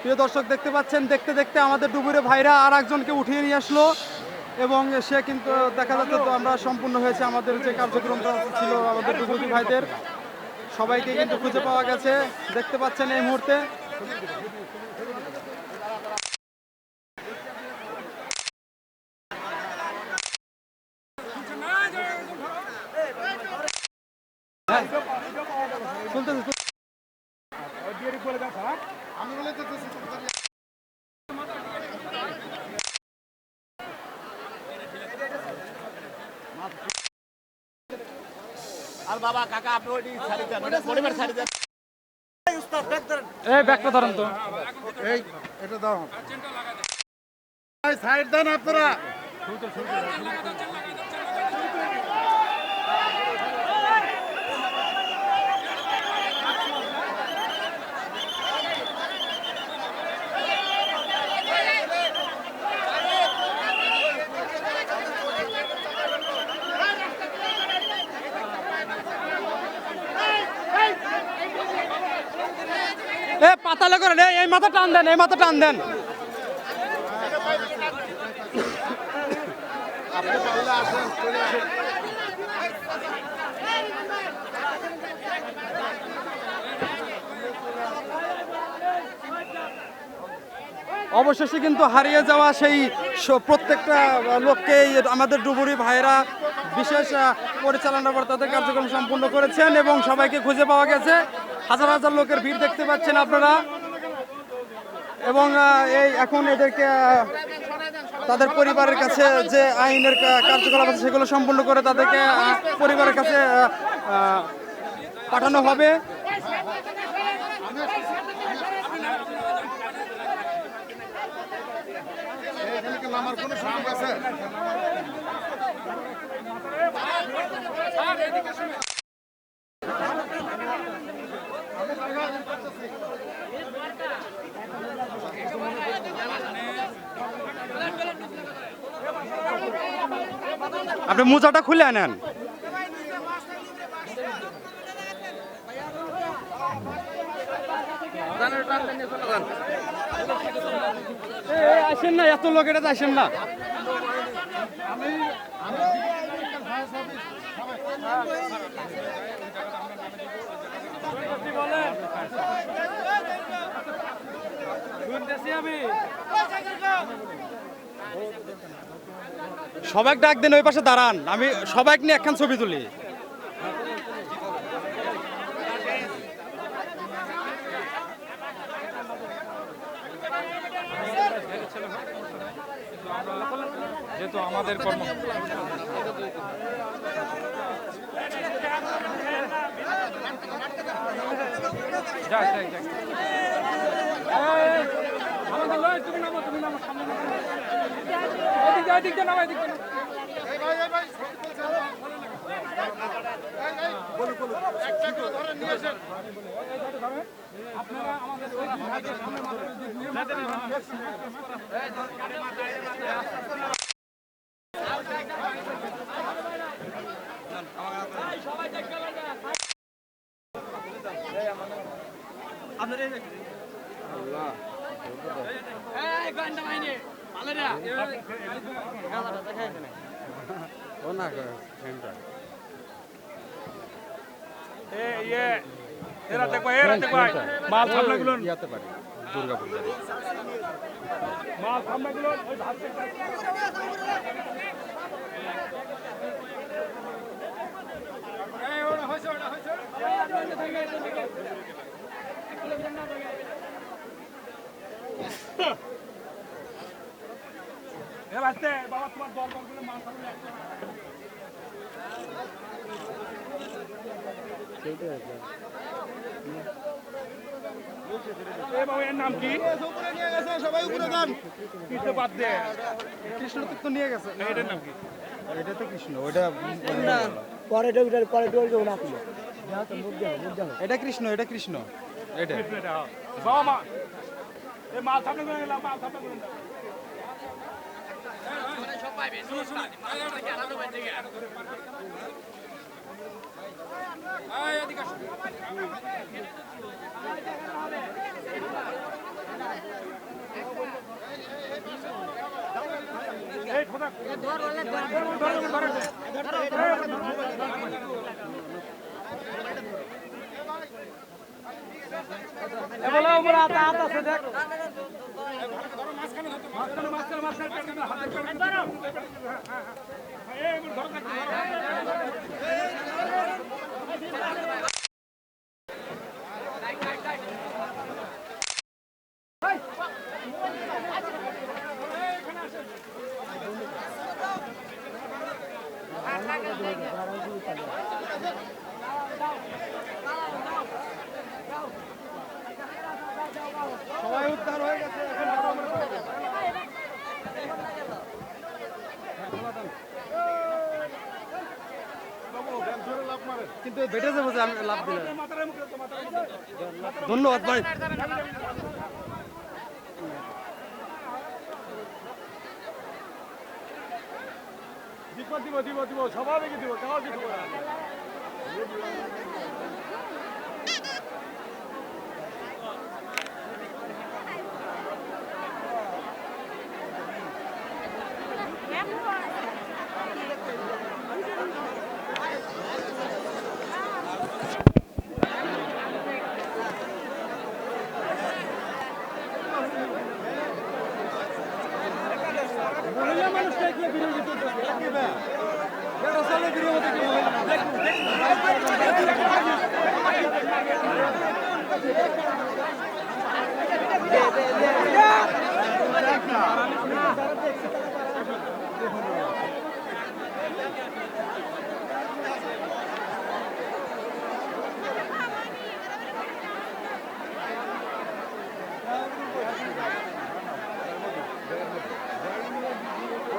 প্রিয় দর্শক, দেখতে পাচ্ছেন, দেখতে দেখতে আমাদের ডুবুরে ভাইরা আর একজনকে উঠিয়ে নিয়ে আসলো এবং সে কিন্তু দেখা যাচ্ছে তো আমরা সম্পূর্ণ হয়েছে আমাদের যে কার্যক্রমটা ছিল আমাদের ডুবুরি ভাইদের সবাইকে কিন্তু খুঁজে পাওয়া গেছে, দেখতে পাচ্ছেন এই মুহূর্তে হ্যাঁ। চলতেছে চলতেছে। আর বাবা কাকা আপনি ওই ছাড়ি দেন পরিবার ছাড়ি দেন। এই ব্যাগটা ধরেন তো। এই এটা দাও। সাইড দেন আপনারা। এ পাতালে করেন, এই- মাথা টান দেন, এই মাথা টান দেন। অবশেষে কিন্তু হারিয়ে যাওয়া সেই প্রত্যেকটা লোককে আমাদের ডুবুরি ভাইরা বিশেষ পরিচালনা তাদের কার্যক্রম সম্পূর্ণ করেছেন এবং সবাইকে খুঁজে পাওয়া গেছে। হাজার হাজার লোকের ভিড় দেখতে পাচ্ছেন আপনারা। এবং এই এখন এদেরকে তাদের পরিবারের কাছে যে আইনের কার্যকলাপ আছে সেগুলো সম্পূর্ণ করে তাদেরকে পরিবারের কাছে পাঠানো হবে। এখানে আপনি মোজাটা খুলে নেন আসেন না এত লোক এটা আসেন না। সবাই ডাক দেন, ওই পাশে দাঁড়ান। আমি সবাই নিয়ে একখান ছবি তুলি। যেহেতু আমাদের কর্ম যাক, যাক, যাক। আমাদের লয়, তুমি নামো, তুমি নামো, সামনে এদিক দিয়ে, এদিক দিয়ে নামো, এদিক দিয়ে আপনারা আমাদের সামনে মাথার দিক। মাল সামনেগুলো ইয়াতে পারি দুর্গাপুর মাল সামনেগুলো ওই হয়েছে, ওটা হয়েছে। এ বাঁচতে, বাবা তোমার দল দল করে নাম কি সবাই উপরে যান কৃষ্ণ বাদ দে কৃষ্ণ তো নিয়ে গেছে এটার নাম কি এটা তো কৃষ্ণ ওটা পরে পরে না এটা কৃষ্ণ এটা কৃষ্ণ এটা। বাবা ধর ধর ধর ধর ধর দেখ ধন্যবাদ ভাই। দিব দিব দিব দিব স্বাভাবিক দিব কাজ দিব